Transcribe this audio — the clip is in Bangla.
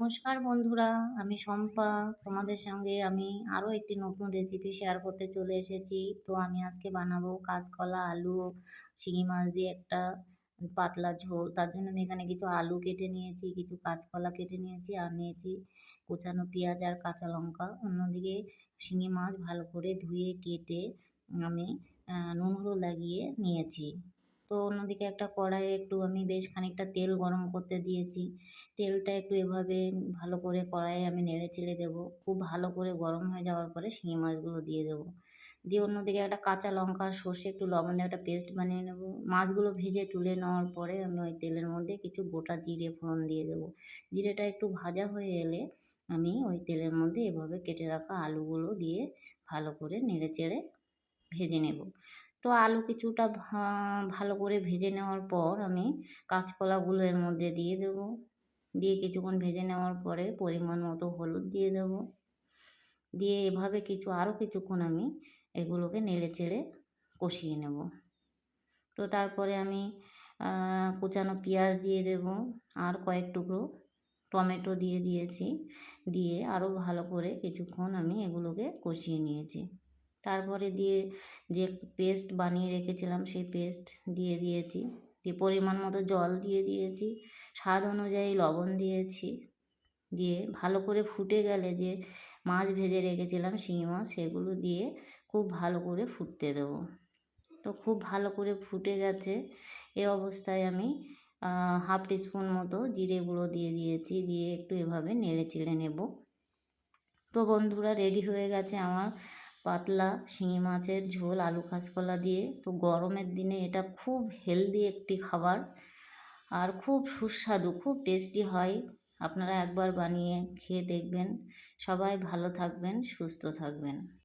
নমস্কার বন্ধুরা, আমি শম্পা। তোমাদের সঙ্গে আমি আরও একটি নতুন রেসিপি শেয়ার করতে চলে এসেছি। তো আমি আজকে বানাবো কাঁচকলা, আলু, শিঙি মাছ দিয়ে একটা পাতলা ঝোল। তার জন্য আমি এখানে কিছু আলু কেটে নিয়েছি, কিছু কাঁচকলা কেটে নিয়েছি, আর নিয়েছি কুচানো পেঁয়াজ আর কাঁচা লঙ্কা। অন্যদিকে শিঙি মাছ ভালো করে ধুয়ে কেটে আমি নুন হলুদ লাগিয়ে নিয়েছি। তো অন্যদিকে একটা কড়াইয়ে একটু আমি বেশ খানিকটা তেল গরম করতে দিয়েছি। তেলটা একটু এভাবে ভালো করে কড়াইয়ে আমি নেড়ে চেড়ে দেবো। খুব ভালো করে গরম হয়ে যাওয়ার পরে শিঙি মাছগুলো দিয়ে দেবো। দিয়ে অন্যদিকে একটা কাঁচা লঙ্কা, সর্ষে, একটু লবণ দিয়ে একটা পেস্ট বানিয়ে নেব। মাছগুলো ভেজে তুলে নেওয়ার পরে আমি ওই তেলের মধ্যে কিছু গোটা জিরে ফোড়ন দিয়ে দেবো। জিরেটা একটু ভাজা হয়ে এলে আমি ওই তেলের মধ্যে এভাবে কেটে রাখা আলুগুলো দিয়ে ভালো করে নেড়ে চেড়ে ভেজে নেব। তো আলু কিছুটা ভালো করে ভেজে নেওয়ার পর আমি কাঁচকলাগুলো এর মধ্যে দিয়ে দেবো। দিয়ে কিছুক্ষণ ভেজে নেওয়ার পরে পরিমাণ মতো হলুদ দিয়ে দেবো। দিয়ে এভাবে কিছু আরও কিছুক্ষণ আমি এগুলোকে নেড়ে চেড়ে কষিয়ে নেব। তো তারপরে আমি কুচানো পেঁয়াজ দিয়ে দেব আর কয়েক টুকরো টমেটো দিয়ে দিয়েছি। দিয়ে আরও ভালো করে কিছুক্ষণ আমি এগুলোকে কষিয়ে নিয়েছি। তারপরে দিয়ে যে পেস্ট বানিয়ে রেখেছিলাম সেই পেস্ট দিয়ে দিয়েছি। দিয়ে পরিমাণ মতো জল দিয়ে দিয়েছি। স্বাদ অনুযায়ী লবণ দিয়েছি। দিয়ে ভালো করে ফুটে গেলে যে মাছ ভেজে রেখেছিলাম শিঙি মাছ, সেগুলো দিয়ে খুব ভালো করে ফুটতে দেবো। তো খুব ভালো করে ফুটে গেছে। এ অবস্থায় আমি হাফ টিস্পুন মতো জিরে গুঁড়ো দিয়ে দিয়েছি। দিয়ে একটু এভাবে নেড়ে চেড়ে নেব। তো বন্ধুরা, রেডি হয়ে গেছে আমার পাতলা শিঙি মাছের ঝোল, আলু কাঁচকলা দিয়ে। তো গরমের দিনে এটা খুব হেলদি একটি খাবার আর খুব সুস্বাদু, খুব টেস্টি হয়। আপনারা একবার বানিয়ে খেয়ে দেখবেন। সবাই ভালো থাকবেন, সুস্থ থাকবেন।